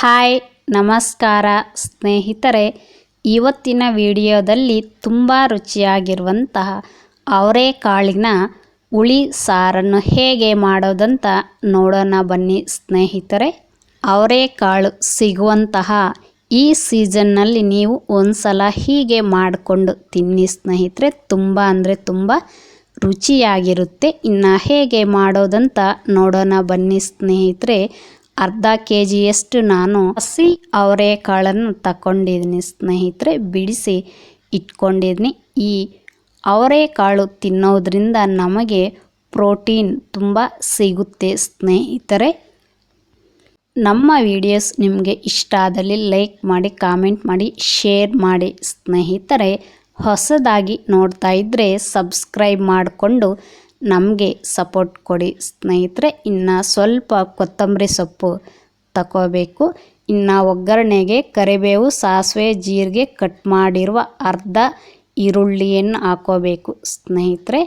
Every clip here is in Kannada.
ಹಾಯ್, ನಮಸ್ಕಾರ ಸ್ನೇಹಿತರೆ. ಇವತ್ತಿನ ವಿಡಿಯೋದಲ್ಲಿ ತುಂಬ ರುಚಿಯಾಗಿರುವಂತಹ ಅವರೆಕಾಳಿನ ಹುಳಿ ಸಾರನ್ನು ಹೇಗೆ ಮಾಡೋದಂತ ನೋಡೋಣ ಬನ್ನಿ ಸ್ನೇಹಿತರೆ. ಅವರೆಕಾಳು ಸಿಗುವಂತಹ ಈ ಸೀಸನ್ನಲ್ಲಿ ನೀವು ಒಂದ್ಸಲ ಹೀಗೆ ಮಾಡಿಕೊಂಡು ತಿನ್ನಿ ಸ್ನೇಹಿತರೆ. ತುಂಬ ಅಂದರೆ ತುಂಬ ರುಚಿಯಾಗಿರುತ್ತೆ. ಇನ್ನು ಹೇಗೆ ಮಾಡೋದಂತ ನೋಡೋಣ ಬನ್ನಿ ಸ್ನೇಹಿತರೆ. ಅರ್ಧ ಕೆ ಜಿಯಷ್ಟು ನಾನು ಹಸಿ ಅವರೆಕಾಳನ್ನು ತಗೊಂಡಿದ್ದೀನಿ ಸ್ನೇಹಿತರೆ, ಬಿಡಿಸಿ ಇಟ್ಕೊಂಡಿದ್ದೀನಿ ಈ ಅವರೆಕಾಳು ತಿನ್ನೋದ್ರಿಂದ ನಮಗೆ ಪ್ರೋಟೀನ್ ತುಂಬ ಸಿಗುತ್ತೆ ಸ್ನೇಹಿತರೆ. ನಮ್ಮ ವಿಡಿಯೋಸ್ ನಿಮಗೆ ಇಷ್ಟ ಆದಲ್ಲಿ ಲೈಕ್ ಮಾಡಿ, ಕಾಮೆಂಟ್ ಮಾಡಿ, ಶೇರ್ ಮಾಡಿ. ಸ್ನೇಹಿತರೆ, ಹೊಸದಾಗಿ ನೋಡ್ತಾ ಇದ್ದರೆ ಸಬ್ಸ್ಕ್ರೈಬ್ ಮಾಡಿಕೊಂಡು ನಮಗೆ ಸಪೋರ್ಟ್ ಕೊಡಿ ಸ್ನೇಹಿತರೆ. ಇನ್ನು ಸ್ವಲ್ಪ ಕೊತ್ತಂಬರಿ ಸೊಪ್ಪು ತಗೋಬೇಕು ಇನ್ನು ಒಗ್ಗರಣೆಗೆ ಕರಿಬೇವು, ಸಾಸಿವೆ, ಜೀರಿಗೆ ಕಟ್ ಮಾಡಿರುವ ಅರ್ಧ ಈರುಳ್ಳಿಯನ್ನು ಹಾಕೋಬೇಕು ಸ್ನೇಹಿತರೆ.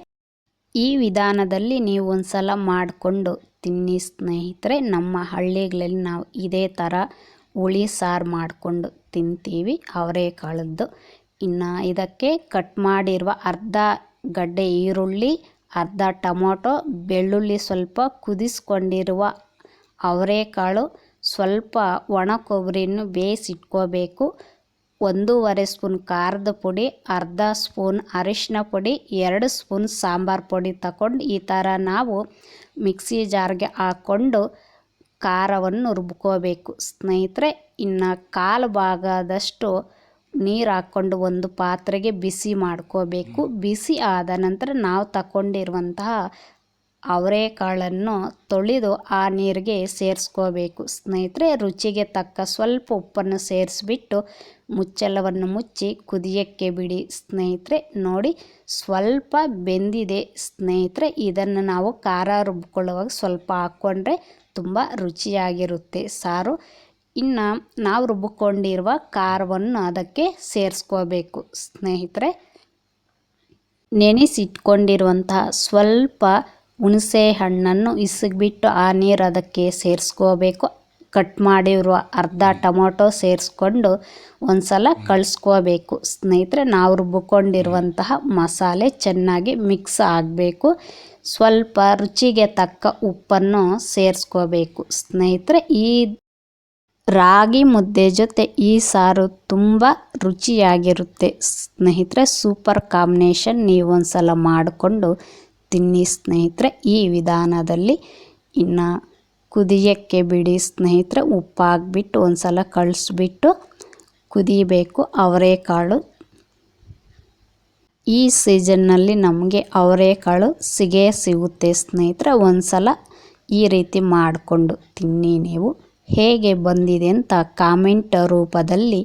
ಈ ವಿಧಾನದಲ್ಲಿ ನೀವು ಒಂದು ಸಲ ಮಾಡಿಕೊಂಡು ತಿನ್ನಿ ಸ್ನೇಹಿತರೆ. ನಮ್ಮ ಹಳ್ಳಿಗಳಲ್ಲಿ ನಾವು ಇದೇ ಥರ ಹುಳಿ, ಸಾರು ಮಾಡಿಕೊಂಡು ತಿಂತೀವಿ ಅವರೆಕಾಳದ್ದು ಇನ್ನು ಇದಕ್ಕೆ ಕಟ್ ಮಾಡಿರುವ ಅರ್ಧ ಗಡ್ಡೆ ಈರುಳ್ಳಿ ಅರ್ಧ ಟೊಮೊಟೊ, ಬೆಳ್ಳುಳ್ಳಿ ಸ್ವಲ್ಪ ಕುದಿಸ್ಕೊಂಡಿರುವ ಅವರೆಕಾಳು, ಸ್ವಲ್ಪ ಒಣ ಕೊಬ್ಬರಿಯನ್ನು ಬೇಯಿಸಿಟ್ಕೋಬೇಕು. ಒಂದೂವರೆ ಸ್ಪೂನ್ ಖಾರದ ಪುಡಿ, ಅರ್ಧ ಸ್ಪೂನ್ ಅರಿಶಿನ ಪುಡಿ, ಎರಡು ಸ್ಪೂನ್ ಸಾಂಬಾರು ಪುಡಿ ತಗೊಂಡು ಈ ಥರ ನಾವು ಮಿಕ್ಸಿ ಜಾರ್ಗೆ ಹಾಕ್ಕೊಂಡು ಖಾರವನ್ನು ರುಬ್ಕೋಬೇಕು. ಸ್ನೇಹಿತರೆ, ಇನ್ನು ಕಾಲು ಭಾಗದಷ್ಟು ನೀರು ಹಾಕ್ಕೊಂಡು ಒಂದು ಪಾತ್ರೆಗೆ ಬಿಸಿ ಮಾಡ್ಕೋಬೇಕು. ಬಿಸಿ ಆದ ನಂತರ ನಾವು ತಗೊಂಡಿರುವಂತಹ ಅವರೆಕಾಳನ್ನು ತೊಳೆದು ಆ ನೀರಿಗೆ ಸೇರಿಸ್ಕೋಬೇಕು. ಸ್ನೇಹಿತರೆ, ರುಚಿಗೆ ತಕ್ಕ ಸ್ವಲ್ಪ ಉಪ್ಪನ್ನು ಸೇರಿಸ್ಬಿಟ್ಟು ಮುಚ್ಚಳವನ್ನು ಮುಚ್ಚಿ ಕುದಿಯಕ್ಕೆ ಬಿಡಿ. ಸ್ನೇಹಿತರೆ, ನೋಡಿ, ಸ್ವಲ್ಪ ಬೆಂದಿದೆ. ಸ್ನೇಹಿತರೆ, ಇದನ್ನು ನಾವು ಖಾರ ರುಬ್ಕೊಳ್ಳುವಾಗ ಸ್ವಲ್ಪ ಹಾಕ್ಕೊಂಡ್ರೆ ತುಂಬ ರುಚಿಯಾಗಿರುತ್ತೆ. ಸಾರು ಇನ್ನು ನಾವು ರುಬ್ಬಿಕೊಂಡಿರುವ ಖಾರವನ್ನು ಅದಕ್ಕೆ ಸೇರಿಸ್ಕೋಬೇಕು. ಸ್ನೇಹಿತರೆ, ನೆನೆಸಿಟ್ಕೊಂಡಿರುವಂತಹ ಸ್ವಲ್ಪ ಹುಣಸೆ ಹಣ್ಣನ್ನು ಇಸಗಿಬಿಟ್ಟು ಆ ನೀರು ಅದಕ್ಕೆ ಸೇರಿಸ್ಕೋಬೇಕು. ಕಟ್ ಮಾಡಿರುವ ಅರ್ಧ ಟೊಮೊಟೊ ಸೇರಿಸ್ಕೊಂಡು ಒಂದು ಸಲ ಕಳಿಸ್ಕೋಬೇಕು. ಸ್ನೇಹಿತರೆ, ನಾವು ರುಬ್ಬಿಕೊಂಡಿರುವಂತಹ ಮಸಾಲೆ ಚೆನ್ನಾಗಿ ಮಿಕ್ಸ್ ಆಗಬೇಕು. ಸ್ವಲ್ಪ ರುಚಿಗೆ ತಕ್ಕ ಉಪ್ಪನ್ನು ಸೇರಿಸ್ಕೋಬೇಕು. ಸ್ನೇಹಿತರೆ, ಈ ರಾಗಿ ಮುದ್ದೆ ಜೊತೆ ಈ ಸಾರು ತುಂಬ ರುಚಿಯಾಗಿರುತ್ತೆ. ಸ್ನೇಹಿತರೆ, ಸೂಪರ್ ಕಾಂಬಿನೇಷನ್ ನೀವೊಂದು ಸಲ ಮಾಡಿಕೊಂಡು ತಿನ್ನಿ ಸ್ನೇಹಿತರೆ. ಈ ವಿಧಾನದಲ್ಲಿ ಇನ್ನು ಕುದಿಯೋಕ್ಕೆ ಬಿಡಿ ಸ್ನೇಹಿತರೆ ಉಪ್ಪು ಹಾಕ್ಬಿಟ್ಟು ಒಂದು ಸಲ ಕಳಿಸ್ಬಿಟ್ಟು ಕುದಿಬೇಕು ಅವರೆಕಾಳು. ಈ ಸೀಸನ್ನಲ್ಲಿ ನಮಗೆ ಅವರೆಕಾಳು ಸಿಗೇ ಸಿಗುತ್ತೆ ಸ್ನೇಹಿತರೆ. ಒಂದು ಸಲ ಈ ರೀತಿ ಮಾಡಿಕೊಂಡು ತಿನ್ನಿ ನೀವು. ಹೇಗೆ ಬಂದಿದೆ ಅಂತ ಕಾಮೆಂಟ್ ರೂಪದಲ್ಲಿ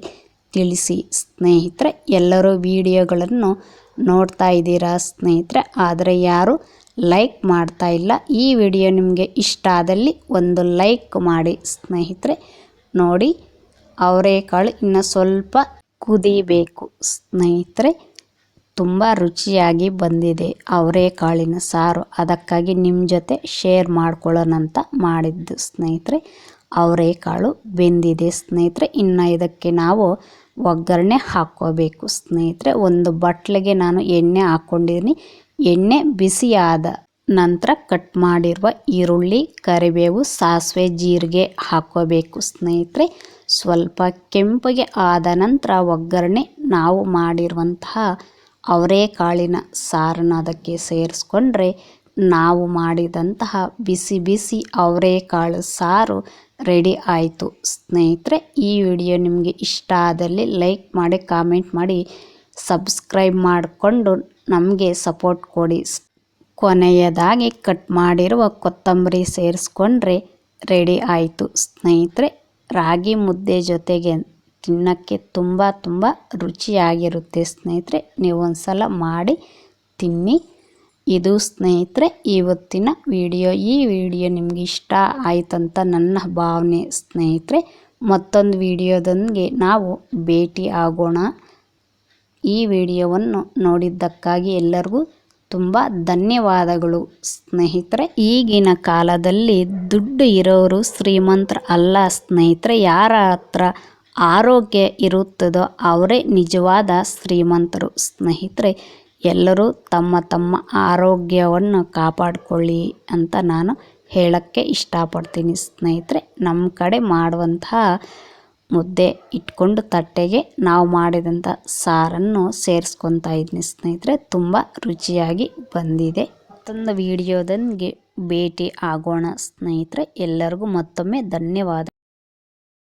ತಿಳಿಸಿ ಸ್ನೇಹಿತರೆ. ಎಲ್ಲರೂ ವಿಡಿಯೋಗಳನ್ನು ನೋಡ್ತಾ ಇದ್ದೀರಾ ಸ್ನೇಹಿತರೆ? ಆದರೆ ಯಾರು ಲೈಕ್ ಮಾಡ್ತಾ ಇಲ್ಲ. ಈ ವಿಡಿಯೋ ನಿಮಗೆ ಇಷ್ಟ ಆದಲ್ಲಿ ಒಂದು ಲೈಕ್ ಮಾಡಿ ಸ್ನೇಹಿತರೆ. ನೋಡಿ ಅವರೆಕಾಳು ಇನ್ನು ಸ್ವಲ್ಪ ಕುದಿಬೇಕು ಸ್ನೇಹಿತರೆ. ತುಂಬ ರುಚಿಯಾಗಿ ಬಂದಿದೆ ಅವರೆಕಾಳಿನ ಸಾರು. ಅದಕ್ಕಾಗಿ ನಿಮ್ಮ ಜೊತೆ ಶೇರ್ ಮಾಡ್ಕೊಳ್ಳೋಣಂತ ಮಾಡಿದ್ದು ಸ್ನೇಹಿತರೆ. ಅವರೆಕಾಳು ಬೆಂದಿದೆ ಸ್ನೇಹಿತರೆ, ಇನ್ನು ಇದಕ್ಕೆ ನಾವು ಒಗ್ಗರಣೆ ಹಾಕ್ಕೋಬೇಕು. ಸ್ನೇಹಿತರೆ, ಒಂದು ಬಟ್ಲಿಗೆ ನಾನು ಎಣ್ಣೆ ಹಾಕ್ಕೊಂಡಿದ್ದೀನಿ. ಎಣ್ಣೆ ಬಿಸಿಯಾದ ನಂತರ ಕಟ್ ಮಾಡಿರುವ ಈರುಳ್ಳಿ, ಕರಿಬೇವು, ಸಾಸಿವೆ, ಜೀರಿಗೆ ಹಾಕೋಬೇಕು ಸ್ನೇಹಿತರೆ, ಸ್ವಲ್ಪ ಕೆಂಪಗೆ ಆದ ನಂತರ ಒಗ್ಗರಣೆ ನಾವು ಮಾಡಿರುವಂತಹ ಅವರೆಕಾಳಿನ ಸಾರನ್ನು ಅದಕ್ಕೆ ಸೇರಿಸ್ಕೊಂಡ್ರೆ ನಾವು ಮಾಡಿದಂತಹ ಬಿಸಿ ಬಿಸಿ ಅವರೆಕಾಳು ಸಾರು ರೆಡಿ ಆಯಿತು. ಸ್ನೇಹಿತರೆ, ಈ ವಿಡಿಯೋ ನಿಮಗೆ ಇಷ್ಟ ಆದಲ್ಲಿ ಲೈಕ್ ಮಾಡಿ, ಕಾಮೆಂಟ್ ಮಾಡಿ, ಸಬ್ಸ್ಕ್ರೈಬ್ ಮಾಡಿಕೊಂಡು ನಮಗೆ ಸಪೋರ್ಟ್ ಕೊಡಿ. ಕೊನೆಯದಾಗಿ ಕಟ್ ಮಾಡಿರುವ ಕೊತ್ತಂಬರಿ ಸೇರಿಸ್ಕೊಂಡ್ರೆ ರೆಡಿ ಆಯಿತು. ಸ್ನೇಹಿತರೆ, ರಾಗಿ ಮುದ್ದೆ ಜೊತೆಗೆ ತಿನ್ನೋಕ್ಕೆ ತುಂಬ ತುಂಬ ರುಚಿಯಾಗಿರುತ್ತೆ. ಸ್ನೇಹಿತರೆ ನೀವು ಒಂದು ಸಲ ಮಾಡಿ, ತಿನ್ನಿ. ಇದು ಸ್ನೇಹಿತರೆ, ಇವತ್ತಿನ ವಿಡಿಯೋ. ಈ ವಿಡಿಯೋ ನಿಮಗೆ ಇಷ್ಟ ಆಯ್ತಂತ ನನ್ನ ಭಾವನೆ ಸ್ನೇಹಿತರೆ, ಮತ್ತೊಂದು ವಿಡಿಯೋದೊಂದಿಗೆ ನಾವು ಭೇಟಿ ಆಗೋಣ. ಈ ವಿಡಿಯೋವನ್ನು ನೋಡಿದ್ದಕ್ಕಾಗಿ ಎಲ್ಲರಿಗೂ ತುಂಬ ಧನ್ಯವಾದಗಳು ಸ್ನೇಹಿತರೆ. ಈಗಿನ ಕಾಲದಲ್ಲಿ ದುಡ್ಡು ಇರೋರು ಶ್ರೀಮಂತರು ಅಲ್ಲ ಸ್ನೇಹಿತರೆ. ಯಾರ ಹತ್ರ ಆರೋಗ್ಯ ಇರುತ್ತದೋ ಅವರೇ ನಿಜವಾದ ಶ್ರೀಮಂತರು ಸ್ನೇಹಿತರೆ. ಎಲ್ಲರೂ ತಮ್ಮ ತಮ್ಮ ಆರೋಗ್ಯವನ್ನು ಕಾಪಾಡಿಕೊಳ್ಳಿ ಅಂತ ನಾನು ಹೇಳೋಕ್ಕೆ ಇಷ್ಟಪಡ್ತೀನಿ. ಸ್ನೇಹಿತರೆ ನಮ್ಮ ಕಡೆ ಮಾಡುವಂತಹ ಮುದ್ದೆ ಇಟ್ಕೊಂಡು ತಟ್ಟೆಗೆ ನಾವು ಮಾಡಿದಂಥ ಸಾರನ್ನು ಸೇರಿಸ್ಕೊತಾ ಇದ್ದೀನಿ ಸ್ನೇಹಿತರೆ, ತುಂಬ ರುಚಿಯಾಗಿ ಬಂದಿದೆ. ಮತ್ತೊಂದು ವೀಡಿಯೋದೊಂದಿಗೆ ಭೇಟಿ ಆಗೋಣ. ಸ್ನೇಹಿತರೆ, ಎಲ್ಲರಿಗೂ ಮತ್ತೊಮ್ಮೆ ಧನ್ಯವಾದ.